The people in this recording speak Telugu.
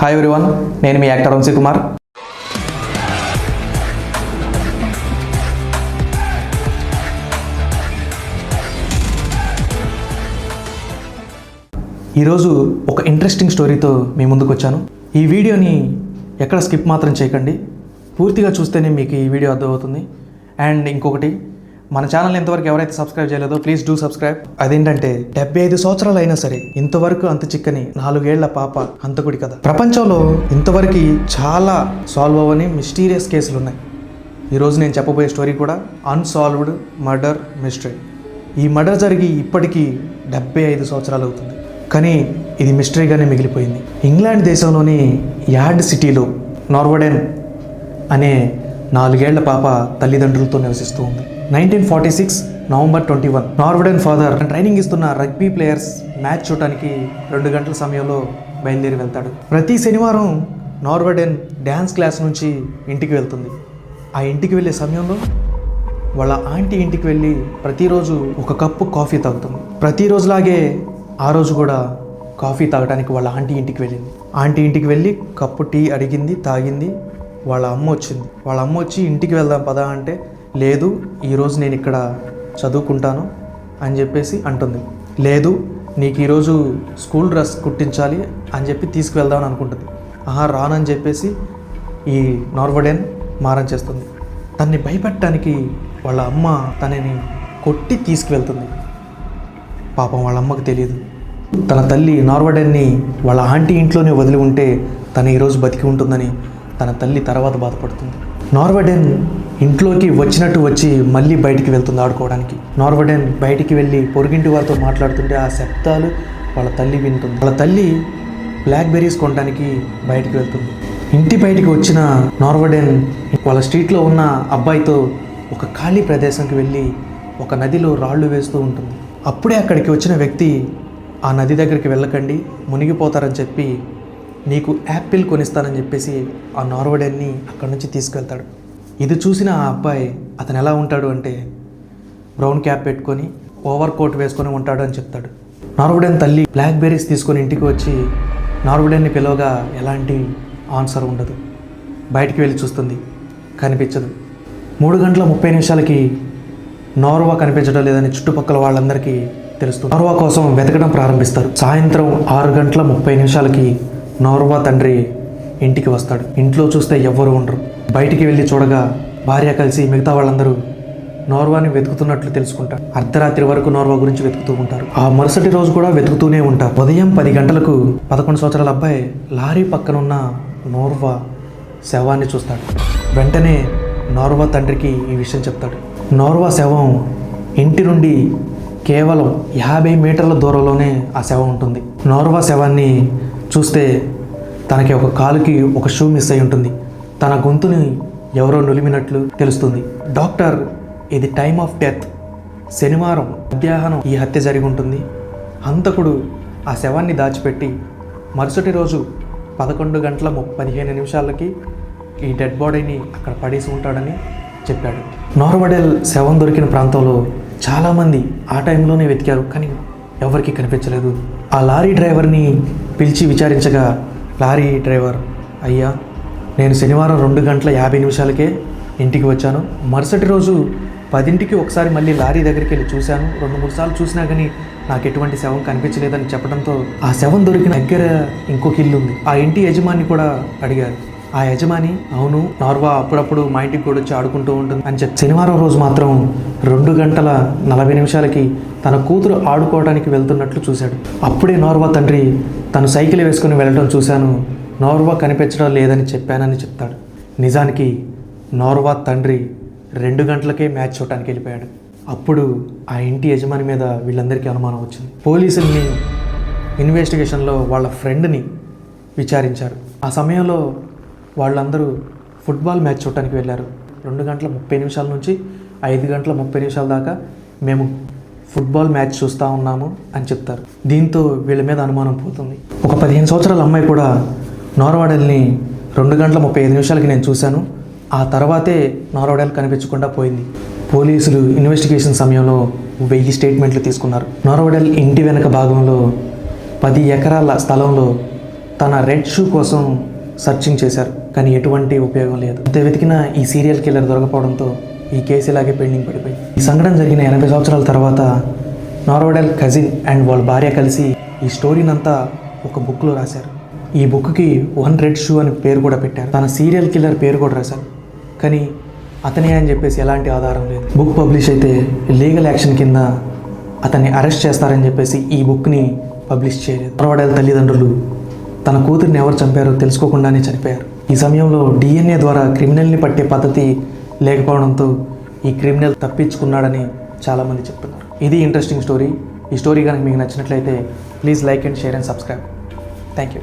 హాయ్ ఎవ్రీవన్ నేను మీ యాక్టర్ వంశీ కుమార్. ఈరోజు ఒక ఇంట్రెస్టింగ్ స్టోరీతో మీ ముందుకు వచ్చాను ఈ వీడియోని ఎక్కడ స్కిప్ మాత్రం చేయకండి. పూర్తిగా చూస్తేనే మీకు ఈ వీడియో అర్థమవుతుంది. అండ్ ఇంకొకటి మన ఛానల్ ఇంతవరకు ఎవరైతే సబ్స్క్రైబ్ చేయలేదో ప్లీజ్ డూ సబ్స్క్రైబ్ అదేంటంటే డెబ్బై ఐదు సంవత్సరాలు అయినా సరే ఇంతవరకు అంత చిక్కని నాలుగేళ్ళ పాప హంతకుడి కదా ప్రపంచంలో ఇంతవరకు చాలా సాల్వ్ అవ్వని మిస్టీరియస్ కేసులు ఉన్నాయి. ఈరోజు నేను చెప్పబోయే స్టోరీ కూడా అన్సాల్వ్డ్ మర్డర్ మిస్టరీ ఈ మర్డర్ జరిగి ఇప్పటికీ డెబ్బై ఐదు సంవత్సరాలు అవుతుంది. కానీ ఇది మిస్టరీగానే మిగిలిపోయింది. ఇంగ్లాండ్ దేశంలోని యార్డ్ సిటీలో నార్వడెన్ అనే నాలుగేళ్ళ పాప తల్లిదండ్రులతో నివసిస్తూ ఉంది. Nineteen forty six November twenty one నార్వడెన్ father training ఇస్తున్న రగ్బీ ప్లేయర్స్ మ్యాచ్ చూడటానికి రెండు గంటల సమయంలో బయలుదేరి వెళ్తాడు. ప్రతి శనివారం నార్వడెన్ డ్యాన్స్ క్లాస్ నుంచి ఇంటికి వెళ్తుంది. ఆ ఇంటికి వెళ్ళే సమయంలో వాళ్ళ ఆంటీ ఇంటికి వెళ్ళి ప్రతిరోజు ఒక కప్పు కాఫీ తాగుతుంది. ప్రతిరోజులాగే ఆ రోజు కూడా కాఫీ తాగడానికి వాళ్ళ ఆంటీ ఇంటికి వెళ్ళింది. ఆంటీ ఇంటికి వెళ్ళి కప్పు టీ అడిగింది తాగింది. వాళ్ళ అమ్మ వచ్చింది. వాళ్ళ అమ్మ వచ్చి ఇంటికి వెళ్దాం పదా అంటే లేదు ఈరోజు నేను ఇక్కడ చదువుకుంటాను అని చెప్పేసి అంటుంది. లేదు నీకు ఈరోజు స్కూల్ డ్రెస్ కుట్టించాలి అని చెప్పి తీసుకువెళ్దామని అనుకుంటుంది. ఆహా రానని చెప్పేసి ఈ నార్వడెన్ మారం చేస్తుంది. తన్ని భయపెట్టడానికి వాళ్ళ అమ్మ తనని కొట్టి తీసుకువెళ్తుంది. పాపం వాళ్ళ అమ్మకు తెలియదు. తన తల్లి నార్వడెన్ని వాళ్ళ ఆంటీ ఇంట్లోనే వదిలి ఉంటే తను ఈరోజు బతికి ఉంటుందని తన తల్లి తర్వాత బాధపడుతుంది. నార్వడెన్ ఇంట్లోకి వచ్చినట్టు వచ్చి మళ్ళీ బయటికి వెళ్తుంది ఆడుకోవడానికి. నార్వడెన్ బయటికి వెళ్ళి పొరుగింటి వారితో మాట్లాడుతుంటే ఆ శబ్దాలు వాళ్ళ తల్లి వింటుంది. వాళ్ళ తల్లి బ్లాక్ బెర్రీస్ కొనడానికి బయటికి వెళ్తుంది. ఇంటి బయటికి వచ్చిన నార్వడెన్ వాళ్ళ స్ట్రీట్లో ఉన్న అబ్బాయితో ఒక ఖాళీ ప్రదేశంకి వెళ్ళి ఒక నదిలో రాళ్ళు వేస్తూ ఉంటుంది. అప్పుడే అక్కడికి వచ్చిన వ్యక్తి ఆ నది దగ్గరికి వెళ్ళకండి మునిగిపోతారని చెప్పి నీకు యాపిల్ కొనిస్తానని చెప్పేసి ఆ నార్వడెన్ని అక్కడి నుంచి తీసుకెళ్తాడు. ఇది చూసిన ఆ అబ్బాయి అతను ఎలా ఉంటాడు అంటే బ్రౌన్ క్యాప్ పెట్టుకొని ఓవర్ కోట్ వేసుకొని ఉంటాడు అని చెప్తాడు. నార్వుడెన్ తల్లి బ్లాక్ బెర్రీస్ తీసుకొని ఇంటికి వచ్చి నార్వుడెన్ని పిలవగా ఎలాంటి ఆన్సర్ ఉండదు. బయటికి వెళ్ళి చూస్తుంది. కనిపించదు. మూడు గంటల ముప్పై నిమిషాలకి నార్వా కనిపించడం లేదని చుట్టుపక్కల వాళ్ళందరికీ తెలుస్తుంది. నార్వా కోసం వెతకడం ప్రారంభిస్తారు. సాయంత్రం ఆరు గంటల ముప్పై నిమిషాలకి నోర్వా తండ్రి ఇంటికి వస్తాడు. ఇంట్లో చూస్తే ఎవ్వరూ ఉండరు. బయటికి వెళ్ళి చూడగా భార్య కలిసి మిగతా వాళ్ళందరూ నోర్వాని వెతుకుతున్నట్లు తెలుసుకుంటారు. అర్ధరాత్రి వరకు నోర్వా గురించి వెతుకుతూ ఉంటారు. ఆ మరుసటి రోజు కూడా వెతుకుతూనే ఉంటారు. ఉదయం పది గంటలకు పదకొండు సంవత్సరాల అబ్బాయి లారీ పక్కనున్న నోర్వా శవాన్ని చూస్తాడు. వెంటనే నోర్వా తండ్రికి ఈ విషయం చెప్తాడు. నోర్వా శవం ఇంటి నుండి కేవలం యాభై మీటర్ల దూరంలోనే ఆ శవం ఉంటుంది. నోర్వా శవాన్ని చూస్తే తనకి ఒక కాలుకి ఒక షూ మిస్ అయి ఉంటుంది. తన గొంతుని ఎవరో నులిమినట్లు తెలుస్తుంది. డాక్టర్ ఇది టైమ్ ఆఫ్ డెత్. శనివారం మధ్యాహ్నం ఈ హత్య జరిగి ఉంటుంది. హంతకుడు ఆ శవాన్ని దాచిపెట్టి మరుసటి రోజు పదకొండు గంటల పదిహేను నిమిషాలకి ఈ డెడ్ బాడీని అక్కడ పడేసి ఉంటాడని చెప్పాడు. నార్వడెల్ శవం దొరికిన ప్రాంతంలో చాలామంది ఆ టైంలోనే వెతికారు కానీ ఎవరికీ కనిపించలేదు. ఆ లారీ డ్రైవర్ని పిలిచి విచారించగా లారీ డ్రైవర్ అయ్యా నేను శనివారం రెండు గంటల యాభై నిమిషాలకే ఇంటికి వచ్చాను. మరుసటి రోజు పదింటికి ఒకసారి మళ్ళీ లారీ దగ్గరికి వెళ్ళి చూశాను. రెండు మూడు సార్లు చూసినా కానీ నాకు ఎటువంటి శవం కనిపించలేదని చెప్పడంతో ఆ శవం దొరికిన దగ్గర ఇంకొక ఇల్లు ఉంది. ఆ ఇంటి యజమాని కూడా అడిగారు ఆ యజమాని అవును నార్వా అప్పుడప్పుడు మా ఇంటికి కూడా వచ్చి ఆడుకుంటూ ఉంటుంది అని చెప్పి శనివారం రోజు మాత్రం రెండు గంటల నలభై నిమిషాలకి తన కూతురు ఆడుకోవడానికి వెళ్తున్నట్లు చూశాడు. అప్పుడే నార్వా తండ్రి తను సైకిల్ వేసుకుని వెళ్ళడం చూశాను. నార్వా కనిపించడం లేదని చెప్పానని చెప్తాడు. నిజానికి నార్వా తండ్రి రెండు గంటలకే మ్యాచ్ చూడటానికి వెళ్ళిపోయాడు. అప్పుడు ఆ ఇంటి యజమాని మీద వీళ్ళందరికీ అనుమానం వచ్చింది. పోలీసుల్ని ఇన్వెస్టిగేషన్లో వాళ్ళ ఫ్రెండ్ని విచారించారు. ఆ సమయంలో వాళ్ళందరూ ఫుట్బాల్ మ్యాచ్ చూడటానికి వెళ్ళారు. రెండు గంటల ముప్పై నిమిషాల నుంచి ఐదు గంటల ముప్పై నిమిషాల దాకా మేము ఫుట్బాల్ మ్యాచ్ చూస్తూ ఉన్నాము అని చెప్తారు. దీంతో వీళ్ళ మీద అనుమానం పోతుంది. ఒక పదిహేను సంవత్సరాల అమ్మాయి కూడా నోరవాడల్ని రెండు గంటల ముప్పై ఐదు నిమిషాలకి నేను చూశాను. ఆ తర్వాతే నోరవాడల్ కనిపించకుండా పోయింది. పోలీసులు ఇన్వెస్టిగేషన్ సమయంలో వెయ్యి స్టేట్మెంట్లు తీసుకున్నారు. నోరవడల్ ఇంటి వెనక భాగంలో పది ఎకరాల స్థలంలో తన రెడ్ షూ కోసం సర్చింగ్ చేశారు. కానీ ఎటువంటి ఉపయోగం లేదు. అంతే వెతికిన ఈ సీరియల్ కిల్లర్ దొరకపోవడంతో ఈ కేసు ఇలాగే పెండింగ్ పడిపోయింది ఈ సంఘటన జరిగిన ఎనభై సంవత్సరాల తర్వాత నార్వడెల్ కజిన్ అండ్ వాళ్ళ భార్య కలిసి ఈ స్టోరీనంతా ఒక బుక్లో రాశారు. ఈ బుక్కి వన్ రెడ్ షూ అని పేరు కూడా పెట్టారు. తన సీరియల్ కిల్లర్ పేరు కూడా రాశారు. కానీ అతనే అని చెప్పేసి ఎలాంటి ఆధారం లేదు. బుక్ పబ్లిష్ అయితే లీగల్ యాక్షన్ కింద అతన్ని అరెస్ట్ చేస్తారని చెప్పేసి ఈ బుక్ని పబ్లిష్ చేయలేదు. నార్వడెల్ తల్లిదండ్రులు తన కూతురిని ఎవరు చంపారో తెలుసుకోకుండానే చనిపోయారు. ఈ సమయంలో డిఎన్ఏ ద్వారా క్రిమినల్ని పట్టే పద్ధతి లేకపోవడంతో ఈ క్రిమినల్ తప్పించుకున్నాడని చాలామంది చెప్తున్నారు. ఇది ఇంట్రెస్టింగ్ స్టోరీ ఈ స్టోరీ కనుక మీకు నచ్చినట్లయితే please like and share and subscribe thank you